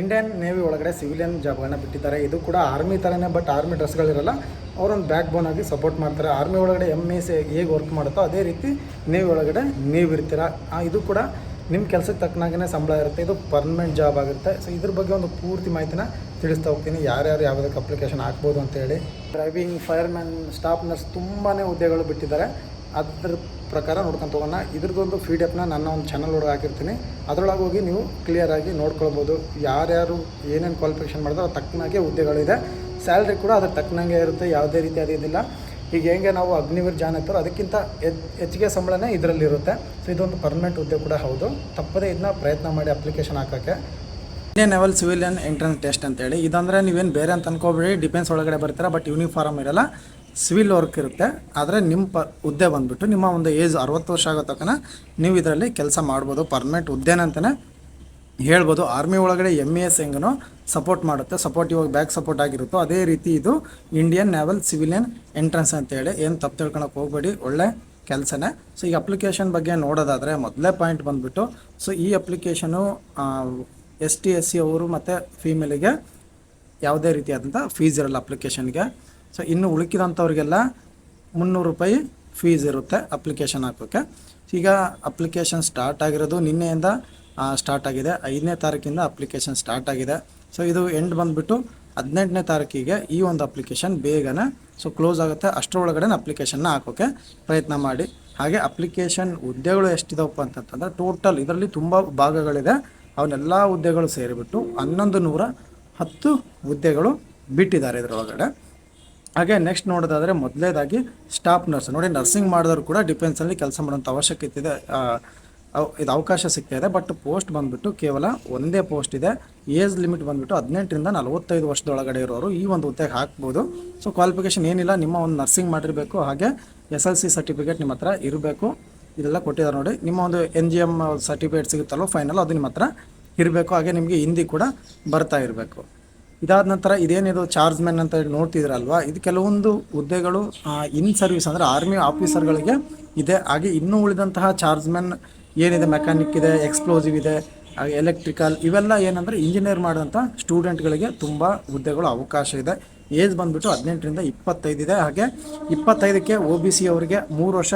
Indian navy ಒಳಗಡೆ civilian ಜಾಬ್ಗಳನ್ನ ಬಿಟ್ಟಿದ್ದಾರೆ. ಇದು ಕೂಡ ಆರ್ಮಿ ಥರನೇ ಬಟ್ ಆರ್ಮಿ ಡ್ರೆಸ್ಗಳಿರಲ್ಲ ಅವರೊಂದು ಬ್ಯಾಕ್ ಬೋನ್ ಆಗಿ ಸಪೋರ್ಟ್ ಮಾಡ್ತಾರೆ. ಆರ್ಮಿ ಒಳಗಡೆ ಎಂ ಎಸ್ ಹೇಗೆ ವರ್ಕ್ ಮಾಡುತ್ತೋ ಅದೇ ರೀತಿ ನೇವಿ ಒಳಗಡೆ ನೀವು ಇರ್ತೀರ? ಇದು ಕೂಡ ನಿಮ್ಮ ಕೆಲಸಕ್ಕೆ ತಕ್ಕನಾಗೇ ಸಂಬಳ ಇರುತ್ತೆ. ಇದು ಪರ್ಮನೆಂಟ್ ಜಾಬ್ ಆಗುತ್ತೆ ಸೊ ಇದ್ರ ಬಗ್ಗೆ ಒಂದು ಪೂರ್ತಿ ಮಾಹಿತಿನ ತಿಳಿಸ್ತಾ ಹೋಗ್ತೀನಿ. ಯಾರ್ಯಾರು ಯಾವುದಕ್ಕೆ ಅಪ್ಲಿಕೇಶನ್ ಹಾಕ್ಬೋದು ಅಂತೇಳಿ ಡ್ರೈವಿಂಗ್ ಫೈರ್ಮ್ಯಾನ್ ಸ್ಟಾಫ್ ನರ್ಸ್ ತುಂಬಾ ಹುದ್ದೆಗಳು ಬಿಟ್ಟಿದ್ದಾರೆ. ಅದ್ರ ಪ್ರಕಾರ ನೋಡ್ಕೊಂತ ಹೋಗೋಣ. ಇದ್ರದ್ದೊಂದು ಎಫ್ನ ನನ್ನ ಒಂದು ಚಾನಲ್ ಒಳಗೆ ಹಾಕಿರ್ತೀನಿ. ಅದರೊಳಗೆ ಹೋಗಿ ನೀವು ಕ್ಲಿಯರಾಗಿ ನೋಡ್ಕೊಳ್ಬೋದು. ಯಾರ್ಯಾರು ಏನೇನು ಕ್ವಾಲಿಫಿಕೇಷನ್ ಮಾಡಿದ್ರೆ ತಕ್ಕನಾಗೆ ಹುದ್ದೆಗಳಿದೆ. ಸ್ಯಾಲ್ರಿ ಕೂಡ ಅದ್ರ ತಕ್ಕನಂಗೆ ಇರುತ್ತೆ. ಯಾವುದೇ ರೀತಿ ಇದಿಲ್ಲ. ಈಗ ಹೆಂಗೆ ನಾವು ಅಗ್ನಿವೀರ್ ಜಾನ್ ಇರ್ತಾರೋ ಅದಕ್ಕಿಂತ ಹೆಚ್, ಹೆಚ್ಚಿಗೆ ಸಂಬಳನೇ ಇದರಲ್ಲಿರುತ್ತೆ ಸೊ ಇದೊಂದು ಪರ್ಮನೆಂಟ್ ಹುದ್ದೆ ಕೂಡ ಹೌದು. ತಪ್ಪದೇ ಇದನ್ನ ಪ್ರಯತ್ನ ಮಾಡಿ ಅಪ್ಲಿಕೇಶನ್ ಹಾಕೋಕ್ಕೆ. Indian level civilian entrance test ಅಂತೇಳಿ. ಇದಂದರೆ ನೀವೇನು ಬೇರೆ ಅಂತ ಅನ್ಕೋಬೇಡಿ. ಡಿಫೆನ್ಸ್ ಒಳಗಡೆ ಬರ್ತೀರಾ ಬಟ್ ಯೂನಿಫಾರ್ಮ್ ಇರಲ್ಲ. ಸಿವಿಲ್ ವರ್ಕ್ ಇರುತ್ತೆ. ಆದರೆ ನಿಮ್ಮ ಪ, ಹುದ್ದೆ ಬಂದುಬಿಟ್ಟು ನಿಮ್ಮ ಒಂದು ಏಜ್ ಅರವತ್ತು ವರ್ಷ ಆಗೋ ತಕ್ಕನ ನೀವು ಇದರಲ್ಲಿ ಕೆಲಸ ಮಾಡ್ಬೋದು ಪರ್ಮನೆಂಟ್ ಹುದ್ದೆನಂತಲೇ ಹೇಳ್ಬೋದು. ಆರ್ಮಿ ಒಳಗಡೆ ಎಂ ಇ ಎಸ್ ಹೆಂಗನೋ ಸಪೋರ್ಟ್ ಮಾಡುತ್ತೆ ಸಪೋರ್ಟ್ ಇವಾಗ ಬ್ಯಾಕ್ ಸಪೋರ್ಟ್ ಆಗಿರುತ್ತೋ ಅದೇ ರೀತಿ ಇದು ಇಂಡಿಯನ್ ನ್ಯಾವಲ್ ಸಿವಿಲಿಯನ್ ಎಂಟ್ರೆನ್ಸ್ ಅಂತೇಳಿ ಏನು ತಪ್ಪು ತಿಳ್ಕೊಳಕ್ಕೆ ಹೋಗ್ಬೇಡಿ, ಒಳ್ಳೆ ಕೆಲಸನೇ. ಸೊ ಈ ಅಪ್ಲಿಕೇಶನ್ ಬಗ್ಗೆ ನೋಡೋದಾದರೆ ಮೊದಲೇ ಪಾಯಿಂಟ್ ಬಂದುಬಿಟ್ಟು ಸೊ ಈ application S T S C ಅವರು ಮತ್ತು ಫೀಮೇಲಿಗೆ ಯಾವುದೇ ರೀತಿಯಾದಂಥ ಫೀಸ್ ಇರಲ್ಲ ಅಪ್ಲಿಕೇಶನ್ಗೆ ಸೊ ಇನ್ನು ಉಳುಕಿದಂಥವ್ರಿಗೆಲ್ಲ ಮುನ್ನೂರು ರೂಪಾಯಿ ಫೀಸ್ ಇರುತ್ತೆ ಅಪ್ಲಿಕೇಶನ್ ಹಾಕೋಕ್ಕೆ ಈಗ ಅಪ್ಲಿಕೇಶನ್ ಸ್ಟಾರ್ಟ್ ಆಗಿರೋದು ನಿನ್ನೆಯಿಂದ ಸ್ಟಾರ್ಟ್ ಆಗಿದೆ. ಐದನೇ ತಾರೀಕಿಂದ ಅಪ್ಲಿಕೇಶನ್ ಸ್ಟಾರ್ಟ್ ಆಗಿದೆ. ಸೊ ಇದು ಎಂಡ್ ಬಂದುಬಿಟ್ಟು ಹದಿನೆಂಟನೇ ತಾರೀಕಿಗೆ ಈ ಒಂದು ಅಪ್ಲಿಕೇಶನ್ ಬೇಗನೆ ಸೊ ಕ್ಲೋಸ್ ಆಗುತ್ತೆ. ಅಷ್ಟರೊಳಗಡೆ ಅಪ್ಲಿಕೇಶನ್ನ ಹಾಕೋಕ್ಕೆ ಪ್ರಯತ್ನ ಮಾಡಿ. ಹಾಗೆ ಅಪ್ಲಿಕೇಶನ್ ಹುದ್ದೆಗಳು ಎಷ್ಟಿದಾವಪ್ಪ ಅಂತಂತಂದರೆ ಟೋಟಲ್ ಇದರಲ್ಲಿ ತುಂಬ ಭಾಗಗಳಿದೆ. ಅವನ್ನೆಲ್ಲ ಹುದ್ದೆಗಳು ಸೇರಿಬಿಟ್ಟು ಹನ್ನೊಂದು ನೂರ ಹತ್ತು ಹುದ್ದೆಗಳು ಬಿಟ್ಟಿದ್ದಾರೆ ಇದರೊಳಗಡೆ. ಹಾಗೆ ನೆಕ್ಸ್ಟ್ ನೋಡೋದಾದರೆ ಮೊದಲೇದಾಗಿ ಸ್ಟಾಫ್ ನರ್ಸ್ ನೋಡಿ ನರ್ಸಿಂಗ್ ಮಾಡಿದವರು ಕೂಡ ಡಿಫೆನ್ಸಲ್ಲಿ ಕೆಲಸ ಮಾಡೋಂಥ ಅವಶ್ಯಕತೆ ಇದೆ ಇದು ಅವಕಾಶ ಇದೆ. ಬಟ್ ಪೋಸ್ಟ್ ಬಂದುಬಿಟ್ಟು ಕೇವಲ ಒಂದೇ ಪೋಸ್ಟ್ ಇದೆ. ಏಜ್ ಲಿಮಿಟ್ ಬಂದುಬಿಟ್ಟು ಹದಿನೆಂಟರಿಂದ ನಲವತ್ತೈದು ವರ್ಷದೊಳಗಡೆ ಇರೋರು ಈ ಒಂದು ಹುದ್ದೆಗೆ ಹಾಕ್ಬೋದು. ಸೊ ಕ್ವಾಲಿಫಿಕೇಷನ್ ಏನಿಲ್ಲ. ನಿಮ್ಮ ಒಂದು ನರ್ಸಿಂಗ್ ಮಾಡಿರಬೇಕು. ಹಾಗೆ ಎಸ್ ಎಲ್ ಸಿ ಸರ್ಟಿಫಿಕೇಟ್ ನಿಮ್ಮ ಹತ್ರ ಇರಬೇಕು. ಇದೆಲ್ಲ ಕೊಟ್ಟಿದ್ದಾರೆ ನೋಡಿ. ನಿಮ್ಮ ಒಂದು ಎನ್ ಜಿ ಎಂ ಸರ್ಟಿಫಿಕೇಟ್ ಸಿಗುತ್ತಲ್ಲೋ ಫೈನಲ್ ಅದು ನಿಮ್ಮ ಹತ್ರ ಇರಬೇಕು. ಹಾಗೆ ನಿಮಗೆ ಹಿಂದಿ ಕೂಡ ಬರ್ತಾ ಇರಬೇಕು. ಇದಾದ ನಂತರ ಇದೇನಿದು ಚಾರ್ಜ್ ಮ್ಯಾನ್ ಅಂತ ಹೇಳಿ ನೋಡ್ತಿದ್ರಲ್ವಾ? ಇದು ಕೆಲವೊಂದು ಹುದ್ದೆಗಳು ಇನ್ ಸರ್ವಿಸ್ ಅಂದರೆ ಆರ್ಮಿ ಆಫೀಸರ್ಗಳಿಗೆ ಇದೆ. ಹಾಗೆ ಇನ್ನೂ ಉಳಿದಂತಹ ಚಾರ್ಜ್ ಮ್ಯಾನ್ ಏನಿದೆ ಮೆಕ್ಯಾನಿಕ್ ಇದೆ ಎಕ್ಸ್ಪ್ಲೋಸಿವ್ ಇದೆ ಎಲೆಕ್ಟ್ರಿಕಲ್ ಇವೆಲ್ಲ ಏನಂದರೆ ಇಂಜಿನಿಯರ್ ಮಾಡಿದಂಥ ಸ್ಟೂಡೆಂಟ್ಗಳಿಗೆ ತುಂಬ ಹುದ್ದೆಗಳು ಅವಕಾಶ ಇದೆ. ಏಜ್ ಬಂದುಬಿಟ್ಟು ಹದಿನೆಂಟರಿಂದ ಇಪ್ಪತ್ತೈದು ಇದೆ. ಹಾಗೆ ಇಪ್ಪತ್ತೈದಕ್ಕೆ ಒ ಬಿ ಸಿ ಅವರಿಗೆ ಮೂರು ವರ್ಷ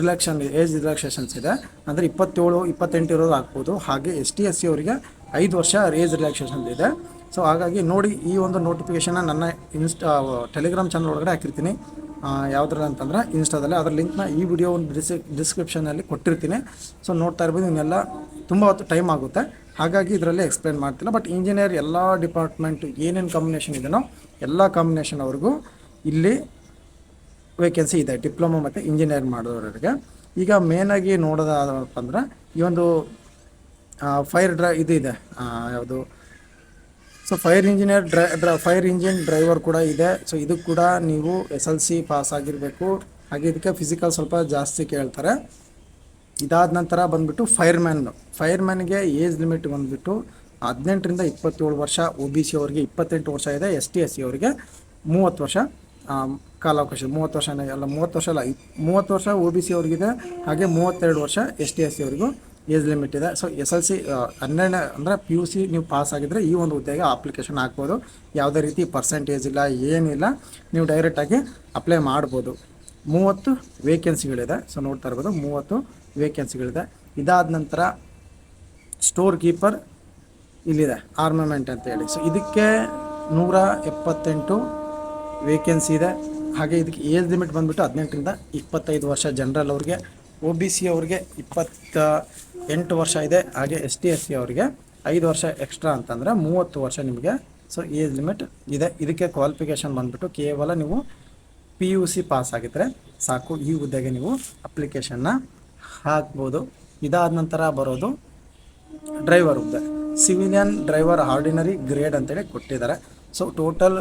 ರಿಲ್ಯಾಕ್ಷನ್ ಏಜ್ ರಿಲ್ಯಾಕ್ಸೇಷನ್ಸ್ ಇದೆ. ಅಂದರೆ ಇಪ್ಪತ್ತೇಳು, ಇಪ್ಪತ್ತೆಂಟು ಇರೋದು ಆಗ್ಬೋದು. ಹಾಗೆ ಎಸ್ ಟಿ ಎಸ್ ಸಿ ಅವರಿಗೆ ಐದು ವರ್ಷ ಏಜ್ ರಿಲ್ಯಾಕ್ಸೇಷನ್ ಇದೆ. ಸೊ ಹಾಗಾಗಿ ನೋಡಿ ಈ ಒಂದು ನೋಟಿಫಿಕೇಷನ್ನ ನನ್ನ ಇನ್ಸ್ಟಾ ಟೆಲಿಗ್ರಾಮ್ ಚಾನಲ್ ಒಳಗಡೆ ಹಾಕಿರ್ತೀನಿ. ಯಾವುದ್ರಲ್ಲಿ ಅಂತಂದ್ರೆ ಇನ್ಸ್ಟಾದಲ್ಲಿ ಅದರ ಲಿಂಕ್ನ ಈ ವಿಡಿಯೋ ಒಂದು ಡಿಸ್ ಡಿಸ್ಕ್ರಿಪ್ಷನಲ್ಲಿ ಕೊಟ್ಟಿರ್ತೀನಿ. ಸೊ ನೋಡ್ತಾ ಇರ್ಬೋದು ಇವನ್ನೆಲ್ಲ ತುಂಬ ಹೊತ್ತು ಟೈಮ್ ಆಗುತ್ತೆ. ಹಾಗಾಗಿ ಇದರಲ್ಲಿ ಎಕ್ಸ್ಪ್ಲೇನ್ ಮಾಡ್ತಿಲ್ಲ. ಬಟ್ ಇಂಜಿನಿಯರ್ ಎಲ್ಲ ಡಿಪಾರ್ಟ್ಮೆಂಟ್ ಏನೇನು ಕಾಂಬಿನೇಷನ್ ಇದೆಯೋ ಎಲ್ಲ ಕಾಂಬಿನೇಷನ್ ಅವ್ರಿಗೂ ಇಲ್ಲಿ ವೇಕೆನ್ಸಿ ಇದೆ. ಡಿಪ್ಲೊಮಾ ಮತ್ತು ಇಂಜಿನಿಯರ್ ಮಾಡೋರಿಗೆ ಈಗ ಮೇನಾಗಿ ನೋಡೋದಾದಪ್ಪ ಅಂದ್ರೆ ಈ ಒಂದು ಫೈರ್ ಡ್ರೈ ಇದು ಇದೆ. ಯಾವುದು? So fire engineer dry fire engine driver ಕೂಡ ಇದೆ. ಸೊ ಇದು ಕೂಡ ನೀವು ಎಸ್ ಎಲ್ ಸಿ ಪಾಸ್ ಆಗಿರಬೇಕು. ಹಾಗೆ ಇದಕ್ಕೆ ಫಿಸಿಕಲ್ ಸ್ವಲ್ಪ ಜಾಸ್ತಿ ಕೇಳ್ತಾರೆ. ಇದಾದ ನಂತರ ಬಂದ್ಬಿಟ್ಟು ಫೈರ್ಮ್ಯಾನ್ ಫೈರ್ಮ್ಯಾನ್ಗೆ ಏಜ್ ಲಿಮಿಟ್ ಬಂದುಬಿಟ್ಟು ಹದಿನೆಂಟರಿಂದ ಇಪ್ಪತ್ತೇಳು ವರ್ಷ ಒ ಬಿ ಸಿ ಅವರಿಗೆ ಇಪ್ಪತ್ತೆಂಟು ವರ್ಷ ಇದೆ ಎಸ್ ಟಿ ಎಸ್ ಸಿ ಅವರಿಗೆ ಮೂವತ್ತು ವರ್ಷ ಕಾಲಾವಕಾಶ ಮೂವತ್ತು ವರ್ಷ, ಅಲ್ಲ ಮೂವತ್ತು ವರ್ಷ ಅಲ್ಲ ಮೂವತ್ತು ವರ್ಷ ಒ ಬಿ ಸಿ ಅವ್ರಿಗಿದೆ, ಹಾಗೆ ಮೂವತ್ತೆರಡು ವರ್ಷ ಎಸ್ ಟಿ ಎಸ್ ಸಿ ಅವರಿಗೂ. ಏಜ್ ಲಿಮಿಟ್ ಇದೆ. ಸೊ ಎಸ್ ಎಲ್ ಸಿ ಹನ್ನೆರಡನೇ, ಅಂದರೆ ಪಿ ಯು ಸಿ ನೀವು ಪಾಸ್ ಆಗಿದ್ರೆ ಈ ಒಂದು ಹುದ್ದೆಗೆ ಅಪ್ಲಿಕೇಶನ್ ಹಾಕ್ಬೋದು ಯಾವುದೇ ರೀತಿ ಪರ್ಸೆಂಟೇಜ್ ಇಲ್ಲ, ಏನಿಲ್ಲ, ನೀವು ಡೈರೆಕ್ಟಾಗಿ ಅಪ್ಲೈ ಮಾಡ್ಬೋದು. ಮೂವತ್ತು ವೇಕೆನ್ಸಿಗಳಿದೆ ಸೊ ನೋಡ್ತಾ ಇರ್ಬೋದು, ಮೂವತ್ತು ವೇಕೆನ್ಸಿಗಳಿದೆ ಇದಾದ ನಂತರ ಸ್ಟೋರ್ ಕೀಪರ್ ಇಲ್ಲಿದೆ ಆರ್ಮಮೆಂಟ್ ಅಂತೇಳಿ ಸೊ ಇದಕ್ಕೆ ನೂರ ಎಪ್ಪತ್ತೆಂಟು ವೇಕೆನ್ಸಿ ಇದೆ. ಹಾಗೆ ಇದಕ್ಕೆ ಏಜ್ ಲಿಮಿಟ್ ಬಂದುಬಿಟ್ಟು ಹದಿನೆಂಟರಿಂದ ಇಪ್ಪತ್ತೈದು ವರ್ಷ ಜನರಲ್ ಅವ್ರಿಗೆ ಒ ಬಿ ಸಿ ಅವ್ರಿಗೆ ಇಪ್ಪತ್ತ ಎಂಟು ವರ್ಷ ಇದೆ. ಹಾಗೆ ಎಸ್ ಟಿ ಎಸ್ ಸಿ ಅವರಿಗೆ ಐದು ವರ್ಷ ಎಕ್ಸ್ಟ್ರಾ ಅಂತಂದರೆ ಮೂವತ್ತು ವರ್ಷ ನಿಮಗೆ ಸೊ ಏಜ್ ಲಿಮಿಟ್ ಇದೆ. ಇದಕ್ಕೆ ಕ್ವಾಲಿಫಿಕೇಷನ್ ಬಂದುಬಿಟ್ಟು ಕೇವಲ ನೀವು ಪಿ ಯು ಸಿ ಪಾಸ್ ಆಗಿದ್ದರೆ ಸಾಕು. ಈ ಹುದ್ದೆಗೆ ನೀವು ಅಪ್ಲಿಕೇಶನ್ನ ಹಾಕ್ಬೋದು. ಇದಾದ ನಂತರ ಬರೋದು ಡ್ರೈವರ್ ಹುದ್ದೆ. ಸಿವಿಲಿಯನ್ ಡ್ರೈವರ್ ಆರ್ಡಿನರಿ ಗ್ರೇಡ್ ಅಂತೇಳಿ ಕೊಟ್ಟಿದ್ದಾರೆ. ಸೊ ಟೋಟಲ್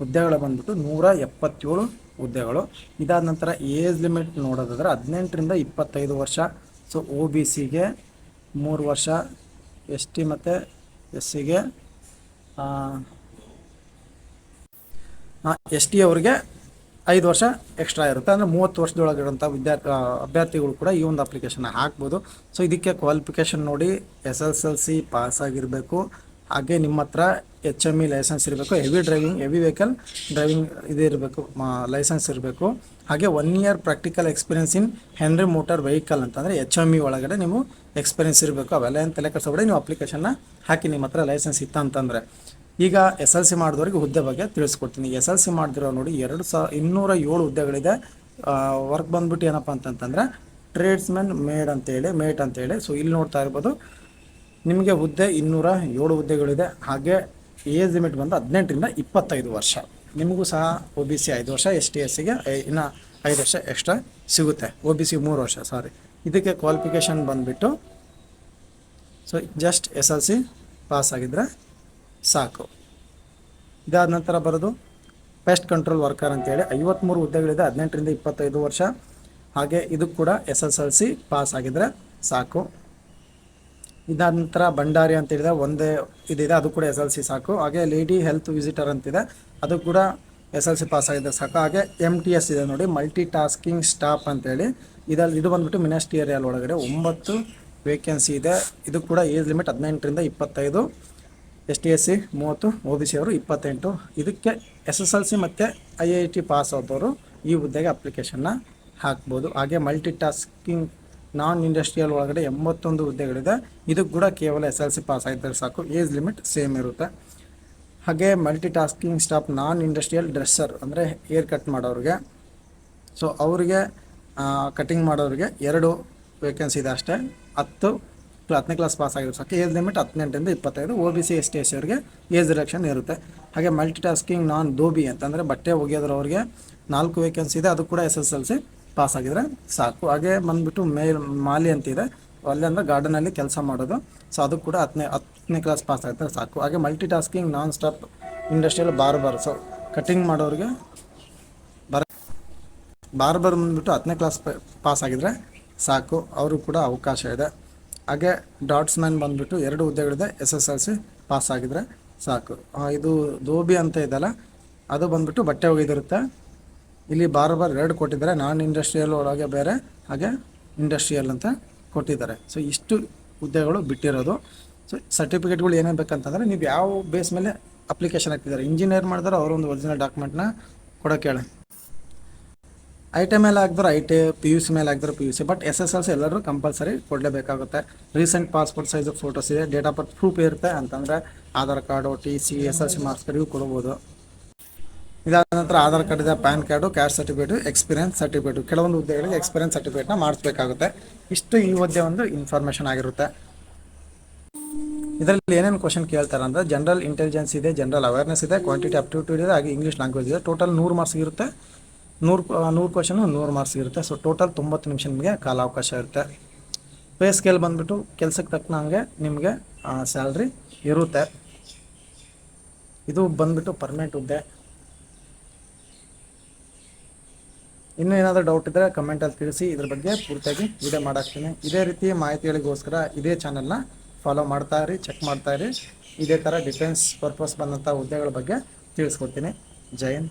ಹುದ್ದೆಗಳು ಬಂದ್ಬಿಟ್ಟು ನೂರ ಎಪ್ಪತ್ತೇಳು ಹುದ್ದೆಗಳು. ಇದಾದ ನಂತರ ಏಜ್ ಲಿಮಿಟ್ ನೋಡೋದಾದ್ರೆ ಹದಿನೆಂಟರಿಂದ ಇಪ್ಪತ್ತೈದು ವರ್ಷ ಸೊ ಒ ಬಿ ಸಿಗೆ ಮೂರು ವರ್ಷ ಎಸ್ ಟಿ ಮತ್ತು ಎಸ್ ಸಿಗೆ ಎಸ್ ಟಿ ಅವರಿಗೆ ಐದು ವರ್ಷ ಎಕ್ಸ್ಟ್ರಾ ಇರುತ್ತೆ. ಅಂದರೆ ಮೂವತ್ತು ವರ್ಷದೊಳಗಿರೋಂಥ ವಿದ್ಯಾರ್ಥಿ ಅಭ್ಯರ್ಥಿಗಳು ಕೂಡ ಈ ಒಂದು ಅಪ್ಲಿಕೇಶನ್ ಹಾಕ್ಬೋದು. ಸೊ ಇದಕ್ಕೆ ಕ್ವಾಲಿಫಿಕೇಷನ್ ನೋಡಿ S S L C pass ಆಗಿರಬೇಕು. ಹಾಗೆ ನಿಮ್ಮ ಹತ್ರ ಎಚ್ ಎಂ ಇ ಲೈಸೆನ್ಸ್ ಇರಬೇಕು heavy driving heavy vehicle driving ಇದು ಇರಬೇಕು ಲೈಸೆನ್ಸ್ ಇರಬೇಕು. ಹಾಗೆ one year practical experience in henry motor vehicle ಅಂತಂದರೆ ಎಚ್ ಎಂ ಇ ಒಳಗಡೆ ನೀವು ಎಕ್ಸ್ಪೀರಿಯನ್ಸ್ ಇರಬೇಕು. ಅವೆಲ್ಲ ಏನು ತಲೆ ಕೆಡಿಸ್ಬೇಡಿ, ನೀವು ಅಪ್ಲಿಕೇಶನ್ನ ಹಾಕಿ ನಿಮ್ಮ ಹತ್ರ ಲೈಸೆನ್ಸ್ ಇತ್ತಂತಂದರೆ ಈಗ ಎಸ್ ಎಲ್ ಸಿ ಮಾಡಿದವ್ರಿಗೆ ಹುದ್ದೆ ಬಗ್ಗೆ ತಿಳಿಸ್ಕೊಡ್ತೀನಿ. ಎಸ್ ಎಲ್ ಸಿ ಮಾಡಿದಿರೋ ನೋಡಿ ಎರಡು ಸಾವಿರ ಇನ್ನೂರ ಏಳು ಹುದ್ದೆಗಳಿದೆ. ವರ್ಕ್ ಬಂದ್ಬಿಟ್ಟು ಏನಪ್ಪ ಅಂತಂತಂದರೆ ಟ್ರೇಡ್ಸ್ಮೆನ್ ಮೇಡ್ ಅಂತೇಳಿ ಮೇಟ್ ಅಂತೇಳಿ. ಸೊ ಇಲ್ಲಿ ನೋಡ್ತಾ ಇರ್ಬೋದು ನಿಮಗೆ ಹುದ್ದೆ ಇನ್ನೂರ ಏಳು ಹುದ್ದೆಗಳಿದೆ. ಹಾಗೆ ಏಜ್ ಲಿಮಿಟ್ ಬಂದು ಹದಿನೆಂಟರಿಂದ ಇಪ್ಪತ್ತೈದು ವರ್ಷ. ನಿಮಗೂ ಸಹ ಒ ಬಿ ಸಿ ಐದು ವರ್ಷ ಎಸ್ ಟಿ ಎಸ್ ಸಿಗೆ ಇನ್ನು ಐದು ವರ್ಷ ಎಕ್ಸ್ಟ್ರಾ ಸಿಗುತ್ತೆ. ಒ ಬಿ ಸಿ ಮೂರು ವರ್ಷ ಸಾರಿ ಇದಕ್ಕೆ ಕ್ವಾಲಿಫಿಕೇಷನ್ ಬಂದುಬಿಟ್ಟು so just S L C pass ಆಗಿದ್ದರೆ ಸಾಕು. ಇದಾದ ನಂತರ ಬರೋದು ಪೆಸ್ಟ್ ಕಂಟ್ರೋಲ್ ವರ್ಕರ್ ಅಂತೇಳಿ. ಐವತ್ತ್ಮೂರು ಹುದ್ದೆಗಳಿದೆ, ಹದಿನೆಂಟರಿಂದ ಇಪ್ಪತ್ತೈದು ವರ್ಷ. ಹಾಗೆ ಇದು ಕೂಡ S S L C pass ಆಗಿದ್ರೆ ಸಾಕು. ಇದಾದ ನಂತರ ಭಂಡಾರಿ ಅಂತ ಹೇಳಿದ್ರೆ ಒಂದೇ ಇದಿದೆ, ಅದು ಕೂಡ ಎಸ್ ಎಲ್ ಸಿ ಸಾಕು. ಹಾಗೆ ಲೇಡಿ ಹೆಲ್ತ್ ವಿಸಿಟರ್ ಅಂತಿದೆ, ಅದು ಕೂಡ ಎಸ್ ಎಲ್ ಸಿ ಪಾಸ್ ಆಗಿದೆ ಸಾಕು. ಹಾಗೆ ಎಂ ಟಿ ಎಸ್ ಇದೆ ನೋಡಿ ಮಲ್ಟಿ ಟಾಸ್ಕಿಂಗ್ ಸ್ಟಾಫ್ ಅಂತೇಳಿ. ಇದಲ್ಲಿ ಇದು ಬಂದ್ಬಿಟ್ಟು ಮಿನಿಸ್ಟೀರಿಯಲ್ ಒಳಗಡೆ ಒಂಬತ್ತು ವೇಕೆನ್ಸಿ ಇದೆ. ಇದು ಕೂಡ ಏಜ್ ಲಿಮಿಟ್ ಹದಿನೆಂಟರಿಂದ ಇಪ್ಪತ್ತೈದು. ಎಸ್ ಟಿ ಎಸ್ ಸಿ ಮೂವತ್ತು ಒ ಬಿ ಸಿ ಅವರು ಇಪ್ಪತ್ತೆಂಟು. ಇದಕ್ಕೆ ಎಸ್ ಎಸ್ ಎಲ್ ಸಿ ಮತ್ತು ಐ ಐ ಟಿ ಪಾಸ್ ಆದವರು ಈ ಹುದ್ದೆಗೆ ಅಪ್ಲಿಕೇಶನ್ನ ಹಾಕ್ಬೋದು. ಹಾಗೆ ಮಲ್ಟಿ ಟಾಸ್ಕಿಂಗ್ ನಾನ್ ಇಂಡಸ್ಟ್ರಿಯಲ್ ಒಳಗಡೆ ಎಂಬತ್ತೊಂದು ಹುದ್ದೆಗಳಿದೆ. ಇದು ಕೂಡ ಕೇವಲ ಎಸ್ ಎಲ್ ಸಿ ಪಾಸ್ ಆಗಿದ್ದರೆ ಸಾಕು. ಏಜ್ ಲಿಮಿಟ್ ಸೇಮ್ ಇರುತ್ತೆ. ಹಾಗೆ multi tasking staff non industrial dresser ಅಂದರೆ ಏರ್ ಕಟ್ ಮಾಡೋರಿಗೆ. ಸೊ ಅವರಿಗೆ ಕಟಿಂಗ್ ಮಾಡೋರಿಗೆ ಎರಡು ವೇಕೆನ್ಸಿ ಇದೆ ಅಷ್ಟೇ. ಹತ್ತು ಹತ್ತನೇ ಕ್ಲಾಸ್ ಪಾಸ್ ಆಗಿರೋ ಸಾಕು. ಏಜ್ ಲಿಮಿಟ್ ಹದಿನೆಂಟರಿಂದ ಇಪ್ಪತ್ತೈದು. O B C S T S ಅವರಿಗೆ ಏಜ್ ರಿಡಕ್ಷನ್ ಇರುತ್ತೆ. ಹಾಗೆ ಮಲ್ಟಿ ಟಾಸ್ಕಿಂಗ್ ನಾನ್ ದೋಬಿ ಅಂತಂದರೆ ಬಟ್ಟೆ ಒಗೆಯೋದ್ರವ್ರಿಗೆ ನಾಲ್ಕು ವೇಕೆನ್ಸಿ ಇದೆ. ಅದು ಕೂಡ S S L C pass ಆಗಿದ್ರೆ ಸಾಕು. ಹಾಗೆ ಬಂದ್ಬಿಟ್ಟು ಮೇಲ್ ಮಾಲಿ ಅಂತಿದೆ. ಅಲ್ಲಿ ಗಾರ್ಡನ್ ಗಾರ್ಡನಲ್ಲಿ ಕೆಲಸ ಮಾಡೋದು. ಸೊ ಅದು ಕೂಡ ಹತ್ತನೇ ಹತ್ತನೇ ಕ್ಲಾಸ್ ಪಾಸ್ ಆಗಿದ್ರೆ ಸಾಕು. ಹಾಗೆ multi tasking non stop industrial barber so cutting ಮಾಡೋರಿಗೆ ಬರ ಬಾರ್ಬರ್ ಬಂದ್ಬಿಟ್ಟು ಹತ್ತನೇ ಕ್ಲಾಸ್ ಪಾಸ್ ಆಗಿದ್ರೆ ಸಾಕು. ಅವರು ಕೂಡ ಅವಕಾಶ ಇದೆ. ಹಾಗೆ ಡಾಟ್ಸ್ ಮ್ಯಾನ್ ಬಂದ್ಬಿಟ್ಟು ಎರಡು ಹುದ್ದೆಗಳಿದೆ. S S L C pass ಆಗಿದ್ರೆ ಸಾಕು. ಇದು ದೋಬಿ ಅಂತ ಇದೆಯಲ್ಲ, ಅದು ಬಂದ್ಬಿಟ್ಟು ಬಟ್ಟೆ ಒಗೆದಿರುತ್ತೆ. ಇಲ್ಲಿ ಬಾರ್ಬರ್ ಎರಡು ಕೊಟ್ಟಿದ್ದಾರೆ. ನಾನ್ ಇಂಡಸ್ಟ್ರಿಯಲ್ ಒಳಗೆ ಬೇರೆ, ಹಾಗೆ ಇಂಡಸ್ಟ್ರಿಯಲ್ ಅಂತ ಕೊಟ್ಟಿದ್ದಾರೆ. ಸೊ ಇಷ್ಟು ಹುದ್ದೆಗಳು ಬಿಟ್ಟಿರೋದು. ಸೊ ಸರ್ಟಿಫಿಕೇಟ್ಗಳು ಏನೇನು ಬೇಕಂತಂದರೆ, ನೀವು ಯಾವ ಬೇಸ್ ಮೇಲೆ ಅಪ್ಲಿಕೇಶನ್ ಹಾಕ್ತಿದ್ದಾರೆ ಇಂಜಿನಿಯರ್ ಮಾಡಿದ್ರೆ ಅವರೊಂದು ಒರಿಜಿನಲ್ ಡಾಕ್ಯುಮೆಂಟ್ನ ಕೊಡೋಕೆ ಹೇಳಿ. ಐ ಟಿ ಮೇಲೆ ಹಾಕಿದ್ರೆ I T P U C ಮೇಲೆ ಹಾಕಿದ್ರೆ P U C but S S L C ಎಲ್ಲರೂ ಕಂಪಲ್ಸರಿ ಕೊಡಲೇಬೇಕಾಗುತ್ತೆ. ರೀಸೆಂಟ್ ಪಾಸ್ಪೋರ್ಟ್ ಸೈಜ್ ಫೋಟೋಸ್ ಇದೆ ಡೇಟ್ ಆಫ್ ಬರ್ತ್ ಪ್ರೂಫ್ ಇರುತ್ತೆ ಅಂತಂದರೆ Aadhaar card T C S L C marks card ಇವು ಕೊಡ್ಬೋದು. ಇದಾದ ನಂತರ ಆಧಾರ್ ಕಾರ್ಡ್ ಇದೆ, PAN card caste certificate, experience certificate. ಕೆಲವೊಂದು ಹುದ್ದೆಗಳಿಗೆ ಎಕ್ಸ್ಪೀರಿಯನ್ಸ್ ಸರ್ಟಿಫಿಕೇಟ್ನ ಮಾಡಿಸ್ಬೇಕಾಗುತ್ತೆ. ಇಷ್ಟು ಈ ಹುದ್ದೆ ಒಂದು ಇನ್ಫಾರ್ಮೇಷನ್ ಆಗಿರುತ್ತೆ. ಇದರಲ್ಲಿ ಏನೇನು ಕ್ವಶನ್ ಕೇಳ್ತಾರೆ ಅಂದರೆ ಜನರಲ್ ಇಂಟೆಲಿಜೆನ್ಸ್ ಇದೆ ಜನರಲ್ ಅವೇರ್ನೆಸ್ ಇದೆ ಕ್ವಾಂಟಿಟಿ ಅಪ್ಟಿಟ್ಯೂಡ್ ಇದೆ, ಹಾಗೆ ಇಂಗ್ಲೀಷ್ ಲ್ಯಾಂಗ್ವೇಜ್ ಇದೆ. ಟೋಟಲ್ ನೂರು ಮಾರ್ಕ್ಸ್ ಇರುತ್ತೆ. ನೂರು ನೂರು ಕ್ವಶನು ನೂರು ಮಾರ್ಕ್ಸ್ ಇರುತ್ತೆ. ಸೊ ಟೋಟಲ್ ತೊಂಬತ್ತು ನಿಮಿಷ ನಿಮಗೆ ಕಾಲಾವಕಾಶ ಇರುತ್ತೆ. ಪೇ ಸ್ಕೇಲ್ ಬಂದುಬಿಟ್ಟು ಕೆಲಸಕ್ಕೆ ತಕ್ಕನಂಗೆ ನಿಮಗೆ ಸ್ಯಾಲ್ರಿ ಇರುತ್ತೆ. ಇದು ಬಂದ್ಬಿಟ್ಟು ಪರ್ಮನೆಂಟ್ ಹುದ್ದೆ. ಇನ್ನೂ ಏನಾದರೂ ಡೌಟ್ ಇದ್ದರೆ ಕಮೆಂಟಲ್ಲಿ ತಿಳಿಸಿ, ಇದ್ರ ಬಗ್ಗೆ ಪೂರ್ತಿಯಾಗಿ ವಿಡಿಯೋ ಮಾಡಾಕ್ತೀನಿ. ಇದೇ ರೀತಿ ಮಾಹಿತಿಗಳಿಗೋಸ್ಕರ ಇದೇ ಚಾನಲ್ನ ಫಾಲೋ ಮಾಡ್ತಾ ಇರಿ ಚೆಕ್ ಮಾಡ್ತಾ ಇರಿ. ಇದೇ ಥರ ಡಿಫೆನ್ಸ್ ಪರ್ಪಸ್ ಬಂದಂಥ ಹುದ್ದೆಗಳ ಬಗ್ಗೆ ತಿಳಿಸ್ಕೊಡ್ತೀನಿ. ಜೈನ್